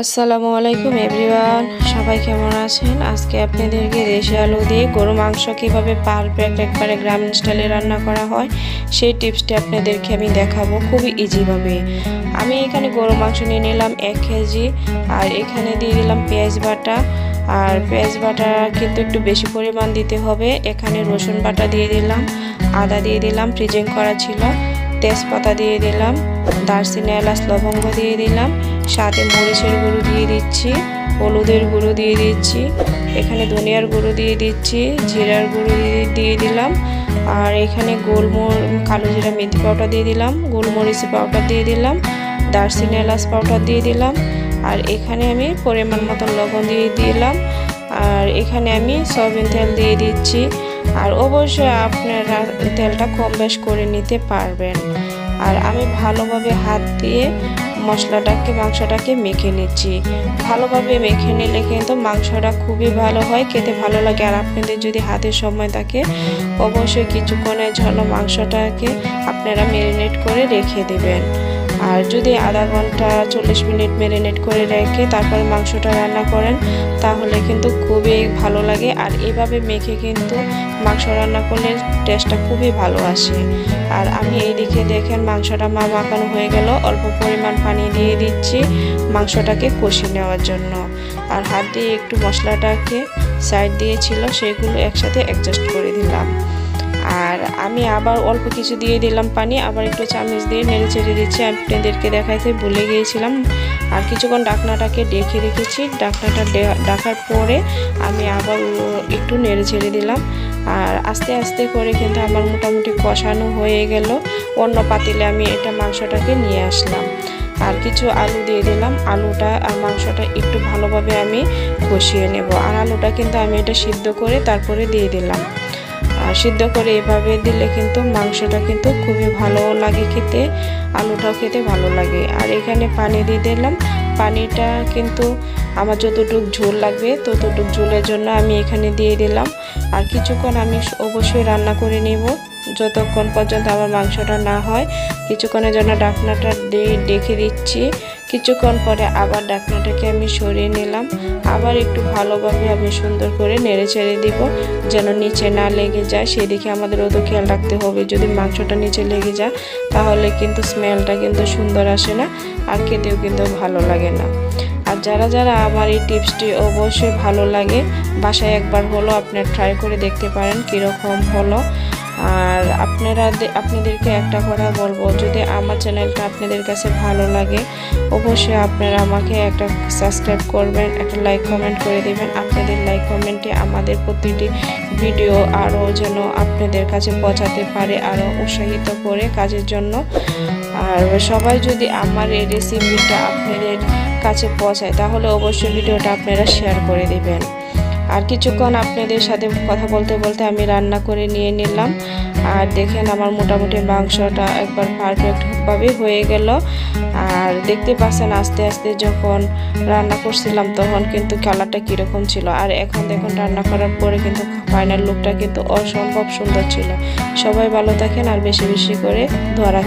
আসসালামু আলাইকুম, এভরিওয়ান। সবাই কেমন আছেন? আজকে আপনাদেরকে দেশি আলু দিয়ে গরু মাংস কীভাবে পারফেক্ট একবারে গ্রামীণ স্টাইলে রান্না করা হয়, সেই টিপসটি আপনাদেরকে আমি দেখাবো খুবই ইজিভাবে আমি এখানে গরু মাংস নিয়ে নিলাম এক কেজি আর এখানে দিয়ে দিলাম পেঁয়াজ বাটা। আর পেঁয়াজ বাটা কিন্তু একটু বেশি পরিমাণ দিতে হবে। এখানে রসুন বাটা দিয়ে দিলাম, আদা দিয়ে দিলাম ফ্রিজিং করা ছিল। তেজপাতা দিয়ে দিলাম, দারচিনি, এলাচ, লবঙ্গ দিয়ে দিলাম, সাথে মরিচের গুঁড়ো দিয়ে দিচ্ছি, হলুদের গুঁড়ো দিয়ে দিচ্ছি, এখানে ধনিয়ার গুঁড়ো দিয়ে দিচ্ছি, জিরার গুঁড়ো দিয়ে দিলাম, আর এখানে গোলমর কালো জিরা মেথি পাউডার দিয়ে দিলাম গোলমরিচি পাউডার দিয়ে দিলাম, দারচিনি, এলাচ পাউডার দিয়ে দিলাম, আর এখানে আমি পরিমাণ মতন লবণ দিয়ে দিলাম, আর এখানে আমি সয়াবিন তেল দিয়ে দিচ্ছি আর অবশ্যই আপনারা তেলটা কম বেশ করে নিতে পারবেন। আর আমি ভালোভাবে হাত দিয়ে মশলাটাকে, মাংসটাকে মেখে নিচ্ছি। ভালোভাবে মেখে নিলে কিন্তু মাংসটা খুবই ভালো হয়, খেতে ভালো লাগে। আর আপনাদের যদি হাতের সময় থাকে, অবশ্যই কিছুক্ষণের জন্য মাংসটাকে আপনারা ম্যারিনেট করে রেখে দেবেন। আর যদি আধা ঘণ্টা চল্লিশ মিনিট ম্যারিনেট করে রেখে তারপরে মাংসটা রান্না করেন, তাহলে কিন্তু খুবই ভালো লাগে। আর এভাবে মেখে কিন্তু মাংস রান্না করলে টেস্টটা খুবই ভালো আসে। আর আমি এই দিকে দেখেন মাংসটা মা মাখানো হয়ে গেল। অল্প পরিমাণ পানি দিয়ে দিচ্ছি মাংসটাকে কষি নেওয়ার জন্য। আর হাত দিয়ে একটু মশলাটাকে সাইড দিয়েছিল, সেগুলো একসাথে অ্যাডজাস্ট করে দিলাম। আমি আবার অল্প কিছু দিয়ে দিলাম পানি, আবার একটু চামচ দিয়ে নেড়ে চেড়ে দিচ্ছি। আপনাদেরকে দেখাইতে ভুলে গিয়েছিলাম। আর কিছুক্ষণ ডাকনাটাকে ডেকে রেখেছি। ডাকনাটা ডাকার পরে আমি আবার একটু নেড়ে ছেড়ে দিলাম। আর আস্তে আস্তে করে কিন্তু আমার মোটামুটি কষানো হয়ে গেল। অন্য পাতিলে আমি এটা মাংসটাকে নিয়ে আসলাম। আর কিছু আলু দিয়ে দিলাম। আলুটা আর মাংসটা একটু ভালোভাবে আমি কষিয়ে নেব। আর আলুটা কিন্তু আমি এটা সিদ্ধ করে তারপরে দিয়ে দিলাম। সিদ্ধ করে এভাবে দিলে কিন্তু মাংসটা কিন্তু খুবই ভালো লাগে খেতে, আলুটাও খেতে ভালো লাগে। আর এখানে পানি দিয়ে দিলাম। পানিটা কিন্তু আমার যতটুক ঝোল লাগবে ততটুক ঝোলের জন্য আমি এখানে দিয়ে দিলাম। আর কিছুক্ষণ আমি অবশ্যই রান্না করে নেব। যতক্ষণ পর্যন্ত আমার মাংসটা না হয়, কিছুক্ষণের জন্য ডাকনাটা দিয়ে ডেকে দিচ্ছি। কিছুক্ষণ পরে আবার ডাকনাটাকে আমি সরিয়ে নিলাম। আবার একটু ভালোভাবে আমি সুন্দর করে নেড়ে ছেড়ে দিব, যেন নিচে না লেগে যায়। সেদিকে আমাদের অত খেয়াল রাখতে হবে। যদি মাংসটা নিচে লেগে যায়, তাহলে কিন্তু স্মেলটা কিন্তু সুন্দর আসে না, আর খেতেও কিন্তু ভালো লাগে না। আর যারা যারা আমার এই টিপসটি অবশ্যই ভালো লাগে, বাসায় একবার হলো আপনার ট্রাই করে দেখতে পারেন কীরকম হলো। আর আপনারা আপনাদেরকে একটা কথা বলব, যদি আমার চ্যানেলটা আপনাদের কাছে ভালো লাগে, অবশ্যই আপনারা আমাকে একটা সাবস্ক্রাইব করবেন, একটা লাইক কমেন্ট করে দেবেন। আপনাদের লাইক কমেন্টে আমাদের প্রতিটি ভিডিও আরও যেন আপনাদের কাছে পৌঁছাতে পারে, আরও উৎসাহিত করে কাজের জন্য। আর সবাই যদি আমার এই রেসিপিটা আপনাদের কাছে পৌঁছায়, তাহলে অবশ্যই ভিডিওটা আপনারা শেয়ার করে দেবেন। আর কিছুক্ষণ আপনাদের সাথে কথা বলতে বলতে আমি রান্না করে নিয়ে নিলাম। আর দেখেন আমার মোটামুটি মাংসটা একবার পারফেক্টভাবে হয়ে গেল। আর দেখতে পাচ্ছেন আস্তে আস্তে যখন রান্না করছিলাম তখন কিন্তু কালারটা কীরকম ছিল। আর এখন দেখুন রান্না করার পরে কিন্তু ফাইনাল লুকটা কিন্তু অসম্ভব সুন্দর ছিল। সবাই ভালো থাকেন আর বেশি বেশি করে ধরা